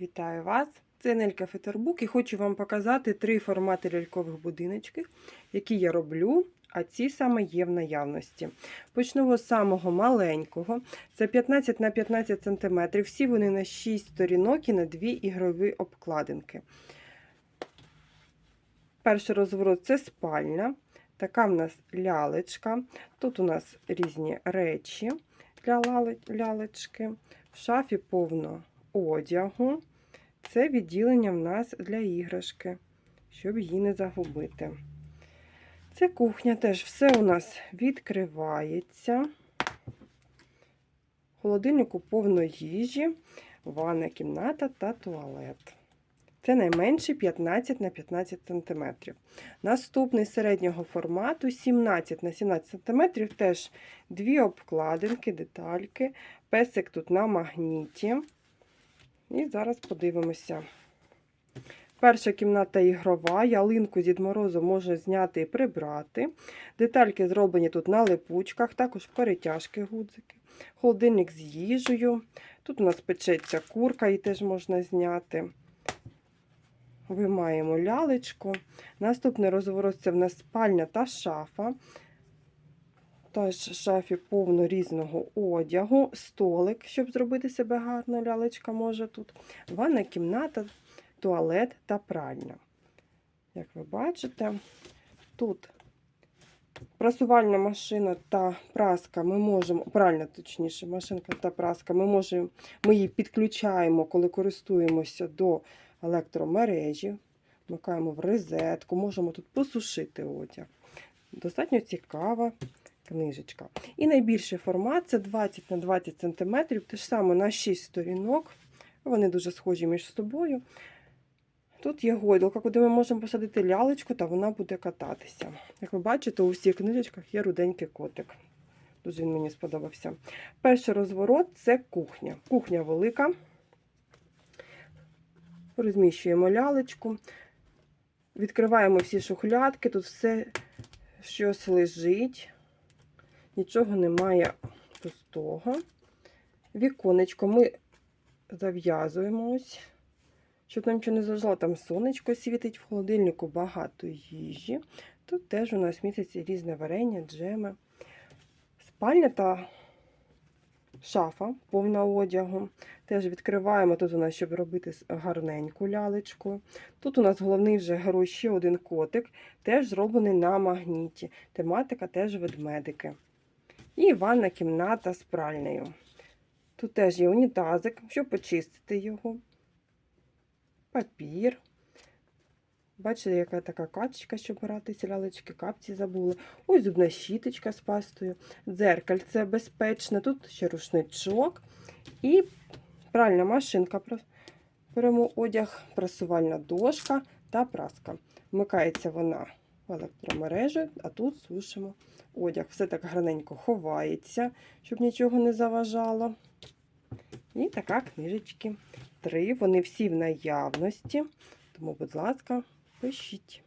Вітаю вас! Це Нелька Фетербук і хочу вам показати три формати лялькових будиночків, які я роблю, а ці саме є в наявності. Почну з самого маленького. Це 15 на 15 см. Всі вони на 6 сторінок і на 2 ігрові обкладинки. Перший розворот це спальня. Така в нас лялечка. Тут у нас різні речі для лялечки. В шафі повно одягу. Це відділення в нас для іграшки, щоб її не загубити. Це кухня теж все у нас відкривається. Холодильнику повно їжі, ванна кімната та туалет. Це найменший 15 на 15 см. Наступний середнього формату 17 на 17 см. Теж дві обкладинки, детальки. Песик тут на магніті. І зараз подивимося. Перша кімната ігрова, ялинку Дід Морозу можна зняти і прибрати. Детальки зроблені тут на липучках, також перетяжки гудзики. Холодильник з їжею. Тут у нас печеться курка, її теж можна зняти. Вимаємо лялечку. Наступний розворот це в нас спальня та шафа. Теж шафі повно різного одягу, столик, щоб зробити себе гарно, лялечка може тут. Ванна кімната, туалет та пральня. Як ви бачите, тут прасувальна машина та праска. Ми можемо, пральна, точніше, машинка та праска. Ми можемо, ми її підключаємо, коли користуємося до електромережі. Вмикаємо в розетку, можемо тут посушити одяг. Достатньо цікава книжечка. І найбільший формат це 20 на 20 см, те ж саме на 6 сторінок. Вони дуже схожі між собою. Тут є гойдалка, куди ми можемо посадити лялечку, та вона буде кататися. Як ви бачите, у всіх книжечках є руденький котик. Дуже він мені сподобався. Перший розворот це кухня. Кухня велика. Розміщуємо лялечку. Відкриваємо всі шухлядки, тут все щось лежить. Нічого немає пустого. Віконечко ми зав'язуємо ось, щоб нам нічого не заважало. Там сонечко світить, в холодильнику багато їжі. Тут теж у нас міститься різне варення, джеми. Спальня та шафа повна одягу. Теж відкриваємо тут у нас, щоб робити гарненьку лялечку. Тут у нас головний вже герой ще один котик, теж зроблений на магніті. Тематика теж ведмедики. І ванна кімната з пральнею. Тут теж є унітазик, щоб почистити його. Папір. Бачите, яка така качечка, щоб гратися, лялечки, капці забули. Ось зубна щіточка з пастою, дзеркальце безпечне, тут ще рушничок і пральна машинка. Беремо одяг, прасувальна дошка та праска. Вмикається вона в електромережу, а тут сушимо одяг. Все так гарненько ховається, щоб нічого не заважало. І така книжечки. Три. Вони всі в наявності. Тому, будь ласка, пишіть.